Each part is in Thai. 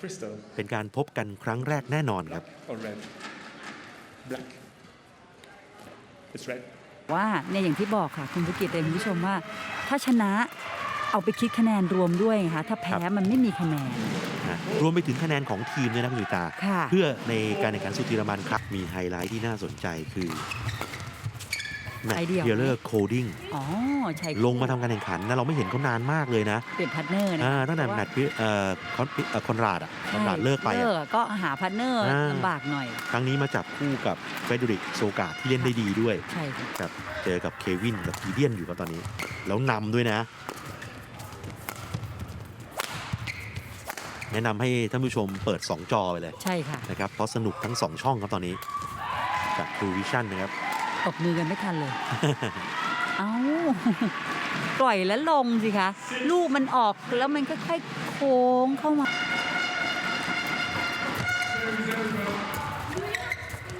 Crystal เป็นการพบกันครั้งแรกแน่นอนครับ or red? Black. It's red. ว่าเนี่ยอย่างที่บอกค่ะคุณภูกิจเลยคุณผู้ชมว่า ถ้าชนะเอาไปคิดคะแนนรวมด้วยไงคะถ้าแพ้มันไม่มีคะแนนนะรวมไปถึงคะแนนของทีมด้วยนะคุณสุตาค่ะเพื่อในการแข่งขันสุดทีรมันครับ มีไฮไลท์ที่น่าสนใจคือ แมตไอช์เดียเดียเลอร์โคดิ้งอ๋อใช่ลงมาทำการแข่งขันนะเราไม่เห็นเขานานมากเลยนะ เปลี่ยนพาร์ทเนอร์นะอ่าตั้งแต่เพราะแมว่าตช์พี่เอ่อคอนเอ่อคอนราดอะคอนราดเลิกไปเลิอะกก็หาพาร์ทเนอร์อ่าลำบากหน่อย ครั้งนี้มาจับคู่กับเฟเดริกโซกาที่เล่นได้ดีด้วย ใช่ค่ะครับเจอกับเควินกับอีเดียนอยู่กับตอนนี้ แล้วนำด้วยนะ แนะนำให้ท่านผู้ชมเปิด 2 จอไปเลย ใช่ค่ะนะครับเพราะสนุกทั้ง 2 ช่องครับตอนนี้จาก True Vision นะครับ ตบมือกันไม่ทันเลย เอ้า ปล่อยแล้วลงสิคะ ลูกมันออกแล้วมันค่อยๆโค้งเข้ามา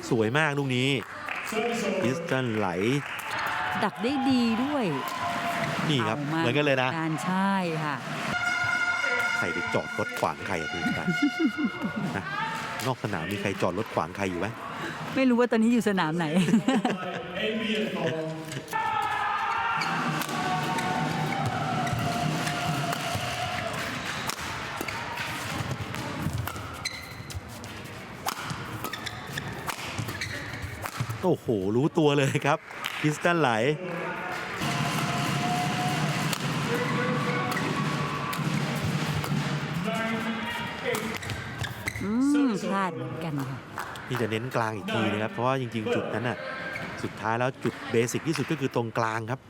สวยมากลูกนี้พิสตันไหล ดักได้ดีด้วย นี่ครับาาเหมือนกันเลยนะการใช่ค่ะ ใครไปจอดรถขวางใครอะคุณกันนะนอกสนามมีใครจอดรถขวางใครอยู่ไหม ไม่รู้ว่าตอนนี้อยู่สนามไหน โอ้โห รู้ตัวเลยครับพิสตันไหล อืมพลาดเหมือนกันค่ะ นี่จะเน้นกลางอีกทีนะครับ เพราะว่าจริง ๆ จุดนั้นน่ะสุดท้ายแล้วจุดเบสิกที่สุดก็คือตรงกลางครับ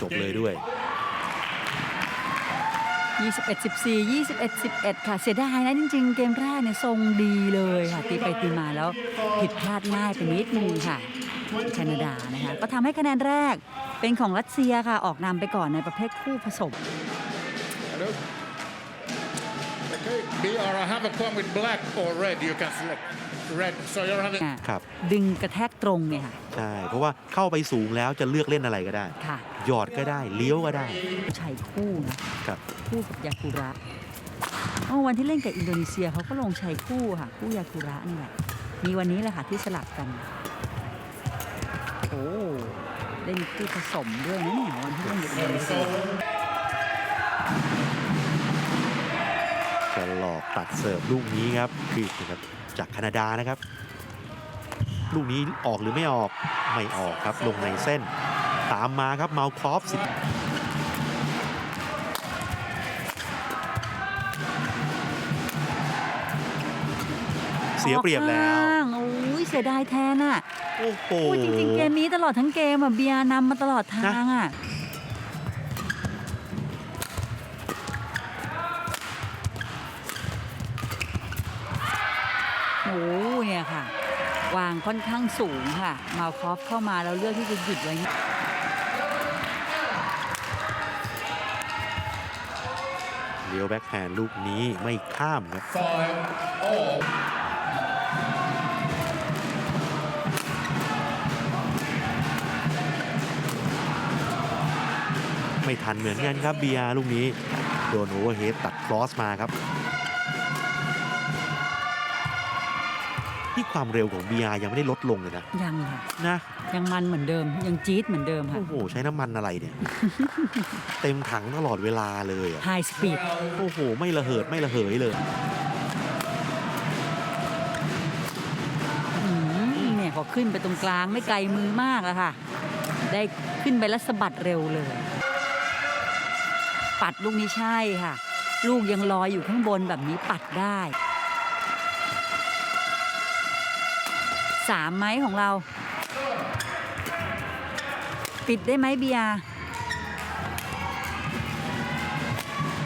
จบเลยด้วย 21 14 21 11 ค่ะ เสียดายนะจริง ๆ เกมแรกเนี่ยทรงดีเลยค่ะ ตีไปตีมาแล้วผิดพลาดง่ายไปนิดนึงค่ะแคนาดานะคะก็ทำให้คะแนนแรกเป็นของรัสเซียค่ะ ออกนำไปก่อนในประเภทคู่ผสม Hello. Okay. BR, I have a point with black or red. You can select red. So you're having. อะครับ ดึงกระแทกตรงเนี่ยค่ะ ใช่ เพราะว่าเข้าไปสูงแล้วจะเลือกเล่นอะไรก็ได้ ค่ะ หยอดก็ได้ เลี้ยวก็ได้ชัยคู่นะครับ คู่กับยากุระเมื่อวันที่เล่นกับอินโดนีเซียเขาก็ลงชัยคู่ค่ะ คู่ยากุระนี่แหละมีวันนี้แหละค่ะที่สลับกัน โอ้เล่นคู่ผสมด้วยนะเนี่ยวันที่เล่นกับอินโดนีเซีย อกตัดเสิร์ฟลูกนี้ครับคือนะครับจากแคนาดานะครับ ลูกนี้ออกหรือไม่ออกไม่ออกครับลงในเส้น ตามมาครับมาลคอฟสิเสียเปรียบแล้วออกข้างโอ้ยเสียดายแทนอะ โอ้โหโอ้ยจริงๆ เกมนี้ตลอดทั้งเกมอะเบียร์นำมาตลอดทางอะ วางค่อนข้างสูงค่ะ มาคอฟเข้ามาแล้วเลือกที่จะหยุดไว้เลี้ยวแบ็คแฮนด์ลูกนี้ไม่ข้ามครับไม่ทันเหมือนกันครับเบียร์ลูกนี้ โดนโอเวอร์เฮดตัดครอสมาครับ ที่ความเร็วของเบียร์ยังไม่ได้ลดลงเลยนะยังค่ะ นะยังมันเหมือนเดิม ยังจี๊ดเหมือนเดิมค่ะ โอ้โห ใช้น้ำมันอะไรเนี่ย เต็มถังตลอดเวลาเลยอะไฮสปีดโอ้โห ไม่ระเหิดไม่ระเหยเลยเนี่ยพอขึ้นไปตรงกลางไม่ไกลมือมากอะค่ะ ได้ขึ้นไปแล้วสะบัดเร็วเลย ปัดลูกนี้ใช่ค่ะ ลูกยังลอยอยู่ข้างบนแบบนี้ปัดได้ สามไหมของเรา ปิดได้ไหมเบียร์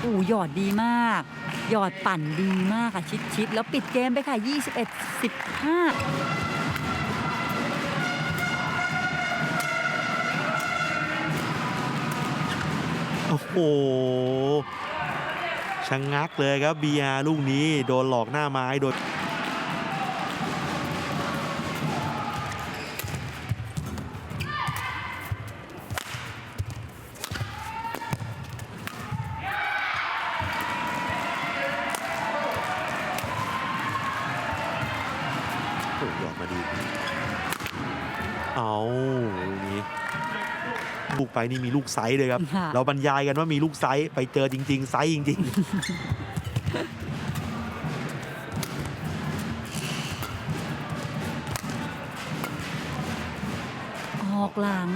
อู้หยอดดีมาก หยอดปั่นดีมากค่ะชิดๆ แล้วปิดเกมไปค่ะ 21 15โอ้โหชะงงักเลยครับเบียร์ลูกนี้โดนหลอกหน้าไม้โดน นี่มีลูกไซส์เลยครับ ค่ะ เราบรรยายกันว่ามีลูกไซส์ไปเจอจริง ๆ ไซส์จริง ออกหลัง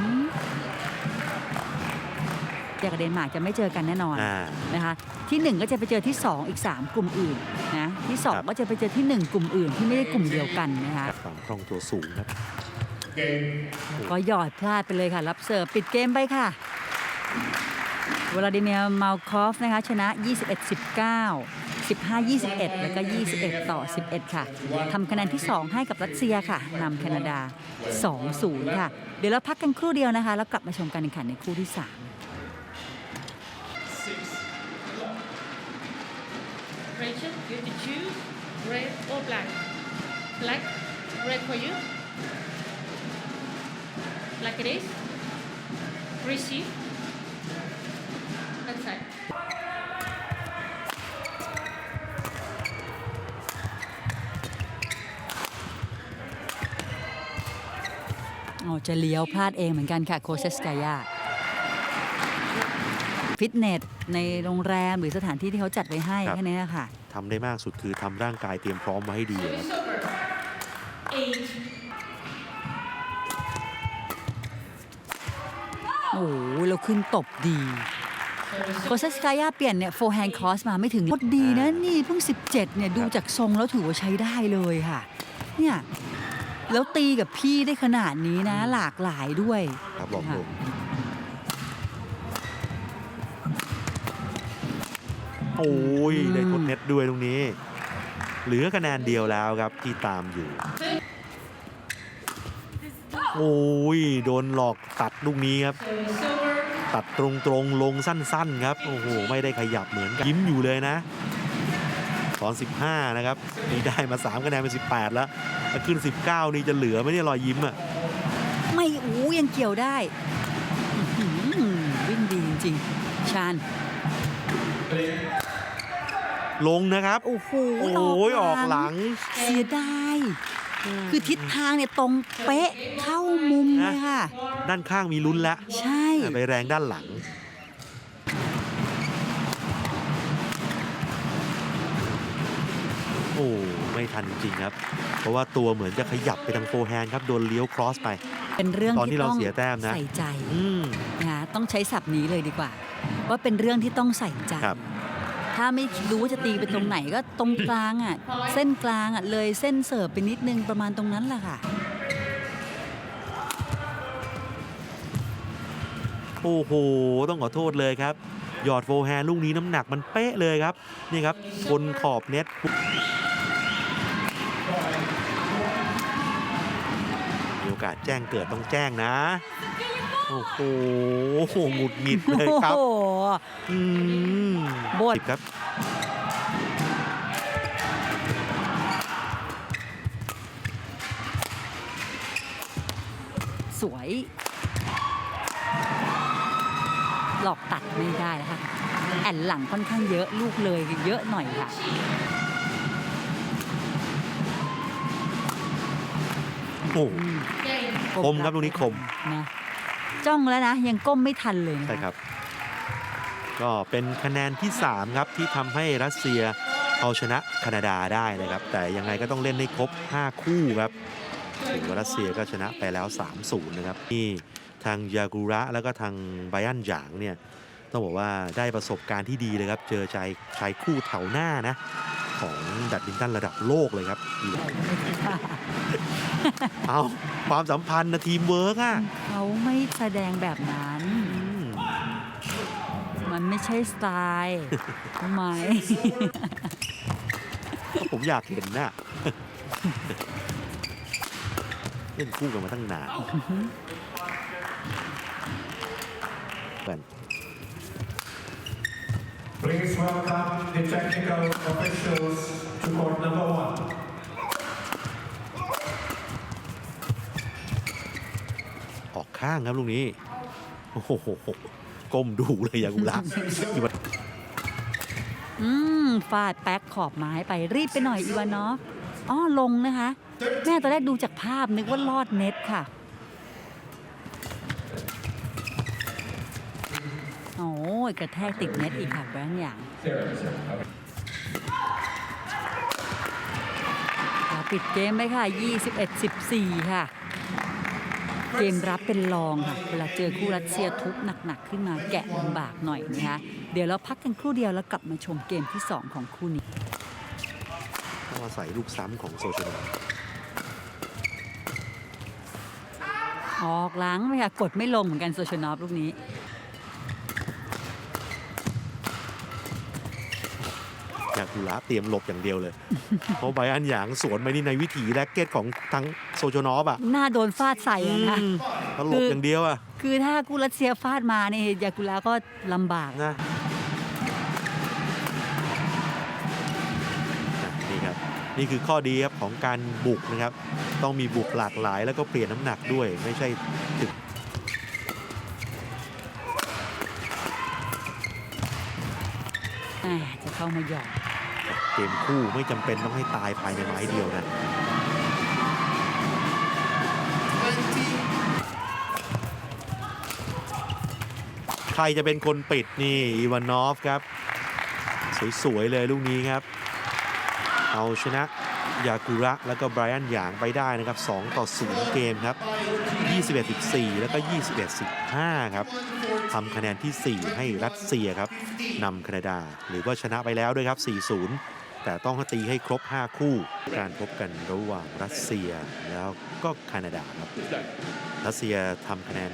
เจอกับเดนมาร์กจะไม่เจอกันแน่นอนๆอ่า นะคะที่1ก็จะไปเจอที่2อีก3กลุ่มอื่นนะที่ครับ2ก็จะไปเจอที่1กลุ่มอื่นที่ไม่ได้กลุ่มเดียวกันนะคะความคล่องตัวสูงครับ ก็หยอดพลาดไปเลยค่ะ รับเสิร์ฟปิดเกมไปค่ะวลาดิเมียร์มาลคอฟนะคะชนะ 21-19 15-21 แล้วก็ 21 ต่อ 11 ค่ะทำคะแนนที่ 2 ให้กับรัสเซียค่ะนำแคนาดา 2-0 ค่ะ เดี๋ยวเราพักกันครู่เดียวนะคะ แล้วกลับมาชมการแข่งขันในคู่ที่ 3 Rachel, you have to choose red or black. Black, red for you. Like it is. Receive. That's it. อ๋อจะเลี้ยวพลาดเองเหมือนกันค่ะโคเซสกายาฟิตเนสในโรงแรมหรือสถานที่ที่เขาจัดไว้ให้ครับ แค่นี้ค่ะ ทำได้มากสุดคือทำร่างกายเตรียมพร้อมมาให้ดีครับ Service over. Eight. โอ้โหแล้วขึ้นตบดี Service โคเซสกายาเปลี่ยนเนี่ยโฟร์แฮนด์คอสมาไม่ถึงโคตรดีนะนี่เพิ่ง 17 เนี่ย ดูจากทรงแล้วถือว่าใช้ได้เลยค่ะ เนี่ย แล้วตีกับพี่ได้ขนาดนี้นะ หลากหลายด้วย ครับบอกค่ะลงโอ้ย ได้ทดเน็ตด้วยตรงนี้ เหลือคะแนนเดียวแล้วครับที่ตามอยู่ โอ้ยโดนหลอกตัดลูกนี้ครับ Service over. ตัดตรงๆลงสั้นๆครับ โอ้โห ไม่ได้ขยับเหมือนกันยิ้มอยู่เลยนะ ตอน 15 นะครับ นี่ได้มา 3 คะแนนเป็น 18 แล้วถ้าขึ้น 19 นี่จะเหลือไหมเนี่ยรอยยิ้มอะ ไม่อู้ยังเกี่ยวได้อื้อหือวิ่งดีจริงๆ ชาญลงนะครับ โอ้โหโอ้ยออกหลัง เสียดาย คือทิศทางเนี่ยตรงเป๊ะเข้ามุมเลยค่ะ ด้านข้างมีลุ้นแล้ว ใช่ ไปแรงด้านหลัง โอ้ไม่ทันจริงๆครับ เพราะว่าตัวเหมือนจะขยับไปทางโฟร์แฮนด์ครับ โดนเลี้ยวครอสไป เป็นเรื่องตอนที่ที่เราต้องเสียแต้มนะ ใส่ใจอืมนะคะต้องใช้ศัพท์นี้เลยดีกว่า ว่าเป็นเรื่องที่ต้องใส่ใจครับ ถ้าไม่รู้ว่าจะตีไปตรงไหนก็ตรงกลางอะ เส้นกลางอะเลยเส้นเสิร์ฟไปนิดนึงประมาณตรงนั้นแหละค่ะ โอ้โห ต้องขอโทษเลยครับ หยอดโฟร์แฮนด์ลูกนี้น้ำหนักมันเป๊ะเลยครับ นี่ครับบนขอบเน็ตมีโอกาสแจ้งเกิดต้องแจ้งนะ โอ้โหหงุดหงิดเลยครับโอ้โหอืมบทสิบครับ สวย หลอกตัดไม่ได้แล้วค่ะ แอนหลังค่อนข้างเยอะลูกเลยเยอะหน่อยค่ะ โอ้โห Game. คมครับลูกนี้คม นะ จ้องแล้วนะ ยังก้มไม่ทันเลยนะะใช่ครับ ก็เป็นคะแนนที่ 3 ครับที่ทำให้รัสเซียเอาชนะแคนาดาได้นะครับ แต่ยังไงก็ต้องเล่นให้ครบ 5 คู่ครับถือว่ารัสเซียก็ชนะไปแล้ว 3-0 นะครับนี่ทางยากุระแล้วก็ทางไบยันหยางเนี่ยต้องบอกว่าได้ประสบการณ์ที่ดีเลยครับ เจอชายชายคู่แถวหน้านะ ของแบดมินตันระดับโลกเลยครับ เอาความสัมพันธ์นะทีมเวิร์กอะเขาไม่แสดงแบบนั้นอืมมันไม่ใช่สไตล์ทำไมก็ผมอยากเห็นน่ะเล่นคู่กันมาตั้งนานกัน Please welcome the technical officials to court number one. ออกข้างครับลูกนี้ โอ้โหก้มดูเลยอย่างกุหลาบ อืม ฟาดแป๊กขอบไม้ไปรีบไปหน่อยอีวานเนาะอ๋อลงนะคะ แม่ตอนแรกดูจากภาพนึกว่าลอดเน็ตค่ะ โอ้ ยกระแทกติดเน็ตอีกค่ะแบรนด์อย่างเราปิดเกมไปค่ะ 21-14 ค่ะ เกมรับเป็นรองค่ะ เวลาเจอคู่รัสเซียทุบหนัก ๆ ขึ้นมาแกะลำบากหน่อยนะคะ เดี๋ยวเราพักกันครู่เดียวแล้วกลับมาชมเกมที่ 2 ของคู่นี้ต้องอาศัยลูกซ้ำของโซชนอออกหล้างไปค่ะ กดไม่ลงเหมือนกันโซชนอฟลูกนี้ กุระเตรียมหลบอย่างเดียวเลย เพราะไบรอันหยางสวนไปนี่ในวิถีแร็กเก็ตของทางโซโชนอฟอะหน้าโดนฟาดใส่อะนะอืมเขาหลบอย่างเดียวอะคือถ้ากูรัสเซียฟาดมาเนี่ยยากุระก็ลำบาก นะนี่ครับนี่คือข้อดีครับของการบุกนะครับ ต้องมีบุกหลากหลายแล้วก็เปลี่ยนน้ำหนักด้วยไม่ใช่ถึงอ่าจะเข้ามาหยอก เกมคู่ไม่จำเป็นต้องให้ตายภายในไม้เดียวนะใครจะเป็นคนปิดนี่อีวานอฟครับ สวยๆเลยลูกนี้ครับ เอาชนะยากุระแล้วก็ไบรอันหยางไปได้นะครับ 2 ต่อ 0 เกมครับ 21-14 แล้วก็ 21-15 ครับทำคะแนนที่ 4 ให้รัสเซียครับนำแคนาดา หรือว่าชนะไปแล้วด้วยครับ 4-0 แต่ต้องตีให้ครบ 5 คู่ การพบกันระหว่างรัสเซียแล้วก็แคนาดาครับ รัสเซียทำคะแนน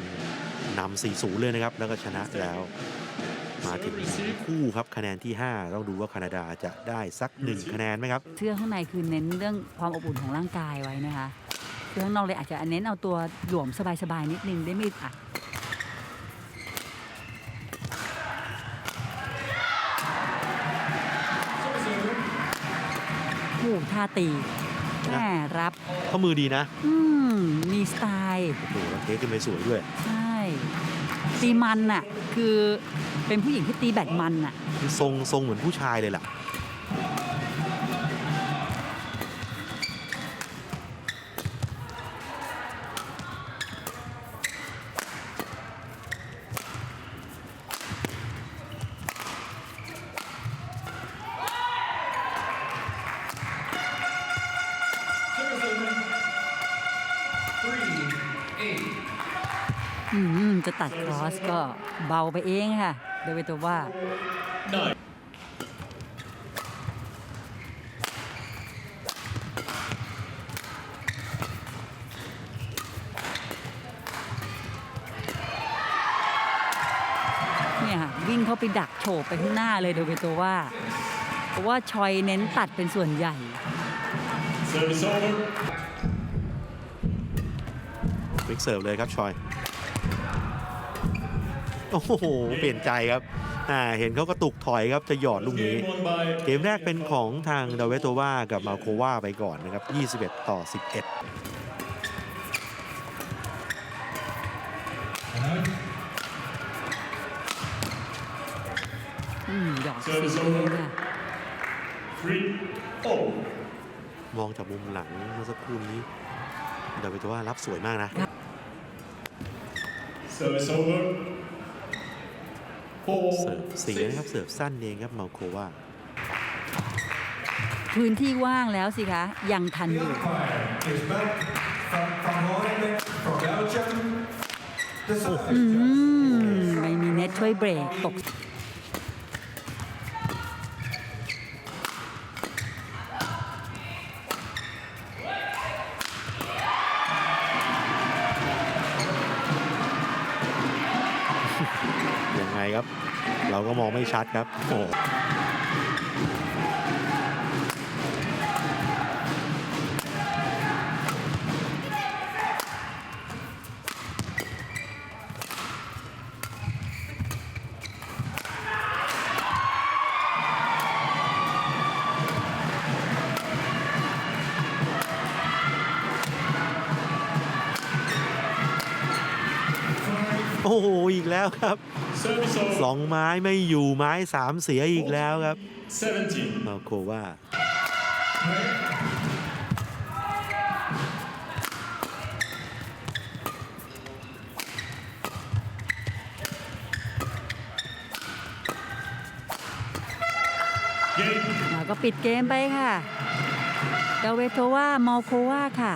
นำ4-0เลยนะครับ แล้วก็ชนะแล้วมาถึงคู่ครับคะแนนที่ 5 ต้องดูว่าแคนาดาจะได้สัก1คะแนนไหมครับเสื้อข้างในคือเน้นเรื่องความอบอุ่นของร่างกายไว้นะคะเสื้อข้างนอกเลยอาจจะเน้นเอาตัวหลวมสบายๆนิดนึงได้ไม่อึด อัดผู้ท่าตีแม่รับ ข้อมือดีนะ อืมมีสไตล์โอ้โหแล้วเทคขึ้นไปสวยด้วย ใช่ตีมันน่ะ คือเป็นผู้หญิงที่ตีแบดมันน่ะ คือทรงทรงเหมือนผู้ชายเลยล่ะ ตัดครอสก็เบาไปเองค่ะโดยเป็นตัวว่าเนี่ยค่ะวิ่งเข้าไปดักโฉบไปข้างหน้าเลยโดยเป็นตัวว่า เพราะว่าชอยเน้นตัดเป็นส่วนใหญ่ควิกเสิร์ฟเลยครับชอย โอ้โห เปลี่ยนใจครับอ่าเห็นเขากระตุกถอยครับจะหยอดลูกนี้ เกมแรกเป็นของทางดาเวโตวากับมาโควาไปก่อนนะครับ 21 ต่อ 11อืมหยอดสีเลยค่ะมองจากมุมหลังเมื่อสักครู่นี้ดาเวโตวารับสวยมากนะ Service over. Four, เสิร์ฟเสียนะครับ เสิร์ฟสั้นเองครับมาโควาพื้นที่ว่างแล้วสิคะ ยังทันอยู่ Fire is back from, from Hoijbeek from Belgium. The อื service. มไม่มีเน็ตช่วยเบรกตก มองไม่ชัดครับโอ้โหอ้โห อีกแล้วครับ สองไม้ไม่อยู่ไม้สามเสียอีกแล้วครับมาโคว่าก็ปิดเกมไปค่ะเดเวโทว่ามอโคว่าค่ะ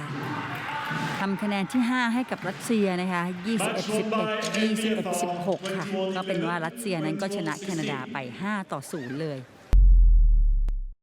ทำคะแนนที่ 5 ให้กับรัสเซียนะคะ21 11 21 16 ค่ะ ก็เป็นว่ารัสเซียนั้นก็ชนะแคนาดาไป 5 ต่อ 0 เลย